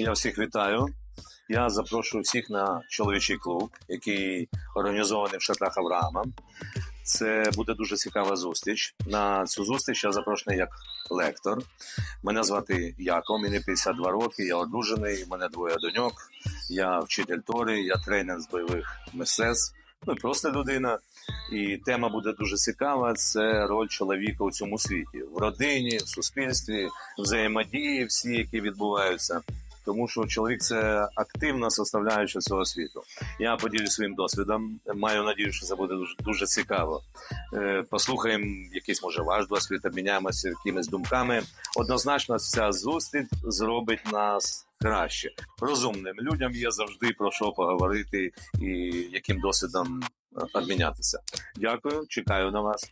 Я всіх вітаю. Я запрошую всіх на чоловічий клуб, який організований в шатрах Авраама. Це буде дуже цікава зустріч. На цю зустріч я запрошений як лектор. Мене звати Яков, мені 52 роки, я одружений, у мене двоє доньок, я вчитель Тори, я тренер з бойових мистецтв, ну і просто людина. І тема буде дуже цікава. Це роль чоловіка у цьому світі, в родині, в суспільстві, взаємодії, всі, які відбуваються. Тому що чоловік це активна составляюча цього світу. Я поділюсь своїм досвідом. Маю надію, що це буде дуже, дуже цікаво. Е, Послухаємо якийсь може ваш досвід, обміняємося якимись думками. Однозначно, ця зустріч зробить нас краще. Розумним людям є завжди про що поговорити і яким досвідом е, обмінятися. Дякую, чекаю на вас.